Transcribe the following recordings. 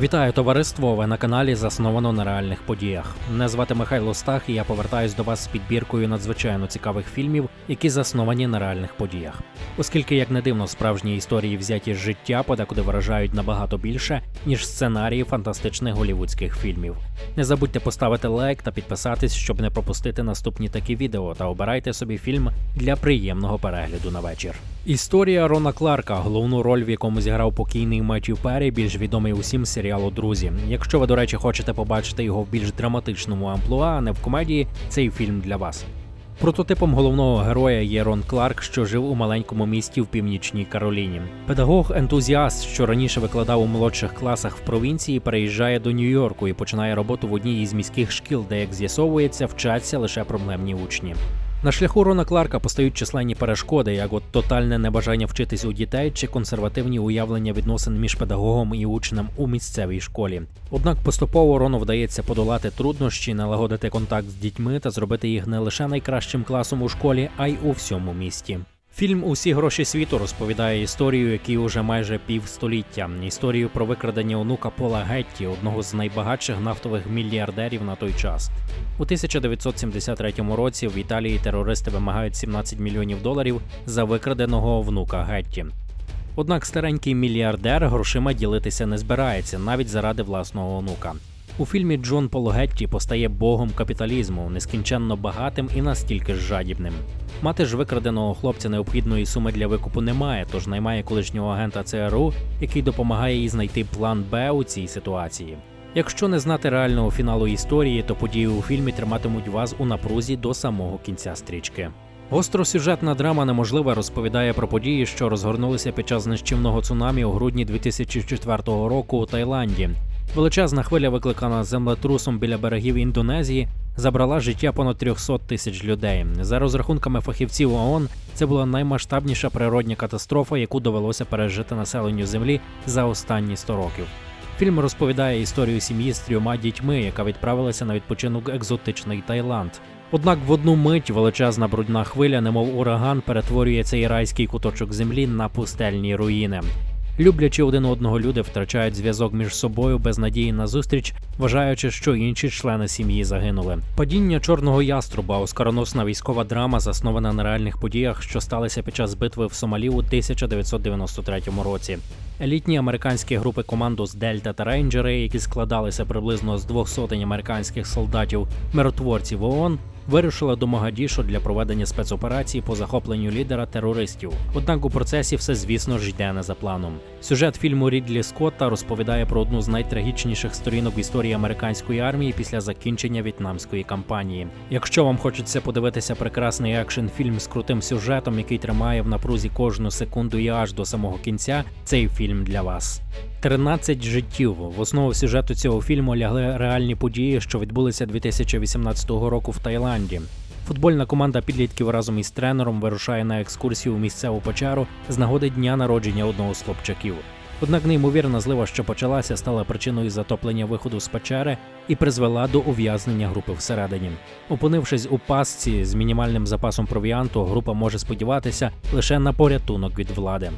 Вітаю товариство! Ви на каналі засновано на реальних подіях. Мене звати Михайло Стах, і я повертаюсь до вас з підбіркою надзвичайно цікавих фільмів, які засновані на реальних подіях. Оскільки, як не дивно, справжні історії взяті з життя подекуди виражають набагато більше, ніж сценарії фантастичних голівудських фільмів. Не забудьте поставити лайк та підписатись, щоб не пропустити наступні такі відео, та обирайте собі фільм для приємного перегляду на вечір. Історія Рона Кларка, головну роль, в якому зіграв покійний Меттью Перрі, більш відомий усім серіалу Друзі. Якщо ви, до речі, хочете побачити його в більш драматичному амплуа, а не в комедії, цей фільм для вас. Прототипом головного героя є Рон Кларк, що жив у маленькому місті в північній Кароліні. Педагог-ентузіаст, що раніше викладав у молодших класах в провінції, переїжджає до Нью-Йорку і починає роботу в одній із міських шкіл, де, як з'ясовується, вчаться лише проблемні учні. На шляху Рона Кларка постають численні перешкоди, як от тотальне небажання вчитись у дітей чи консервативні уявлення відносин між педагогом і учнем у місцевій школі. Однак поступово Рону вдається подолати труднощі, налагодити контакт з дітьми та зробити їх не лише найкращим класом у школі, а й у всьому місті. Фільм Усі гроші світу розповідає історію, якій уже майже півстоліття. Історію про викрадення онука Пола Гетті, одного з найбагатших нафтових мільярдерів на той час. У 1973 році в Італії терористи вимагають 17 мільйонів доларів за викраденого внука Гетті. Однак старенький мільярдер грошима ділитися не збирається навіть заради власного онука. У фільмі Джон Пол Гетті постає богом капіталізму, нескінченно багатим і настільки ж жадібним. Мати ж викраденого хлопця необхідної суми для викупу немає, тож наймає колишнього агента ЦРУ, який допомагає їй знайти план Б у цій ситуації. Якщо не знати реального фіналу історії, то події у фільмі триматимуть вас у напрузі до самого кінця стрічки. Гостросюжетна драма неможлива розповідає про події, що розгорнулися під час нищівного цунамі у грудні 2004 року у Таїланді. Величезна хвиля, викликана землетрусом біля берегів Індонезії, забрала життя понад 300 тисяч людей. За розрахунками фахівців ООН, це була наймасштабніша природня катастрофа, яку довелося пережити населенню землі за останні 100 років. Фільм розповідає історію сім'ї з трьома дітьми, яка відправилася на відпочинок екзотичний Таїланд. Однак в одну мить величезна брудна хвиля, немов ураган, перетворює цей райський куточок землі на пустельні руїни. Люблячи один одного, люди втрачають зв'язок між собою без надії на зустріч, вважаючи, що інші члени сім'ї загинули. Падіння чорного яструба, оскароносна військова драма, заснована на реальних подіях, що сталися під час битви в Сомалі у 1993 році. Елітні американські групи командос Дельта та Рейнджери, які складалися приблизно з двох сотень американських солдатів, миротворців ООН, вирушила до Могадішу для проведення спецоперації по захопленню лідера терористів. Однак у процесі все, звісно ж, йде не за планом. Сюжет фільму Рідлі Скотта розповідає про одну з найтрагічніших сторінок в історії американської армії після закінчення в'єтнамської кампанії. Якщо вам хочеться подивитися прекрасний екшн фільм з крутим сюжетом, який тримає в напрузі кожну секунду і аж до самого кінця, цей фільм для вас. 13 життів. В основу сюжету цього фільму лягли реальні події, що відбулися 2018 року в Таїланді. Футбольна команда підлітків разом із тренером вирушає на екскурсію у місцеву печеру з нагоди дня народження одного з хлопчаків. Однак неймовірна злива, що почалася, стала причиною затоплення виходу з печери і призвела до ув'язнення групи всередині. Опинившись у пастці з мінімальним запасом провіанту, група може сподіватися лише на порятунок від влади.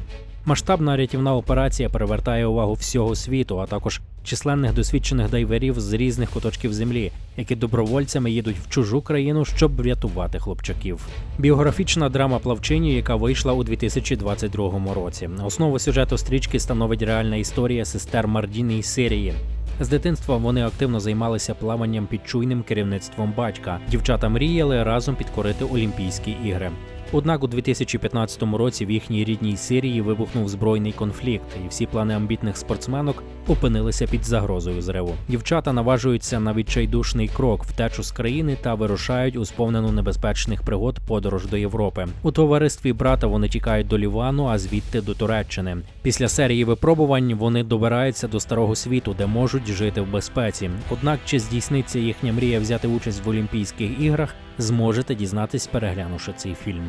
Масштабна рятівна операція перевертає увагу всього світу, а також численних досвідчених дайверів з різних куточків землі, які добровольцями їдуть в чужу країну, щоб врятувати хлопчаків. Біографічна драма плавчині, яка вийшла у 2022 році. Основу сюжету стрічки становить реальна історія сестер Мардіни і Сирії. З дитинства вони активно займалися плаванням під чуйним керівництвом батька. Дівчата мріяли разом підкорити Олімпійські ігри. Однак у 2015 році в їхній рідній Сирії вибухнув збройний конфлікт, і всі плани амбітних спортсменок опинилися під загрозою зриву. Дівчата наважуються на відчайдушний крок, втечу з країни та вирушають у сповнену небезпечних пригод подорож до Європи. У товаристві брата вони тікають до Лівану, а звідти до Туреччини. Після серії випробувань вони добираються до старого світу, де можуть жити в безпеці. Однак, чи здійсниться їхня мрія взяти участь в Олімпійських іграх, зможете дізнатись, переглянувши цей фільм.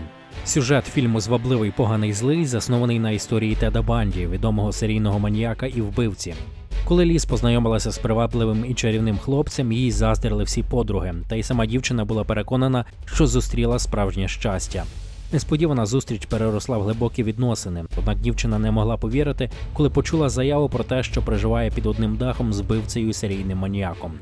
Сюжет фільму Звабливий поганий злий заснований на історії Теда Банді, відомого серійного маніяка і вбивці. Коли Ліс познайомилася з привабливим і чарівним хлопцем, їй заздрили всі подруги, та й сама дівчина була переконана, що зустріла справжнє щастя. Несподівана зустріч переросла в глибокі відносини. Однак дівчина не могла повірити, коли почула заяву про те, що проживає під одним дахом з бивцею і серійним маніяком.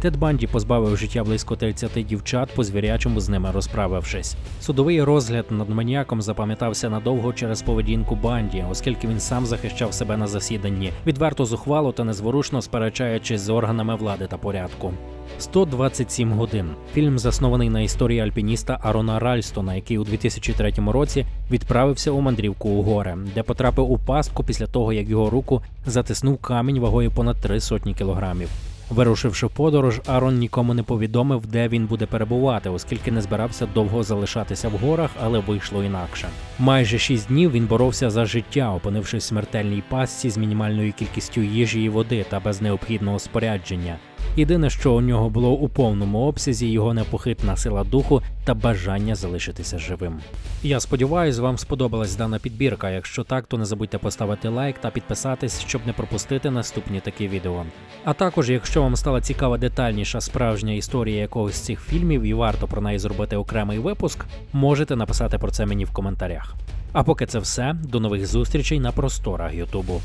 Тед Банді позбавив життя близько 30 дівчат, по звірячому з ними розправившись. Судовий розгляд над маніяком запам'ятався надовго через поведінку Банді, оскільки він сам захищав себе на засіданні, відверто зухвало та незворушно сперечаючись з органами влади та порядку. 127 годин. Фільм заснований на історії альпініста Арона Ральстона, який у 2003 році відправився у мандрівку у гори, де потрапив у пастку після того, як його руку затиснув камінь вагою понад три сотні кілограмів. Вирушивши в подорож, Арон нікому не повідомив, де він буде перебувати, оскільки не збирався довго залишатися в горах, але вийшло інакше. Майже шість днів він боровся за життя, опинившись в смертельній пастці з мінімальною кількістю їжі і води та без необхідного спорядження. Єдине, що у нього було у повному обсязі, його непохитна сила духу та бажання залишитися живим. Я сподіваюся, вам сподобалась дана підбірка. Якщо так, то не забудьте поставити лайк та підписатись, щоб не пропустити наступні такі відео. А також, якщо вам стала цікава детальніша справжня історія якогось з цих фільмів і варто про неї зробити окремий випуск, можете написати про це мені в коментарях. А поки це все, до нових зустрічей на просторах Ютубу.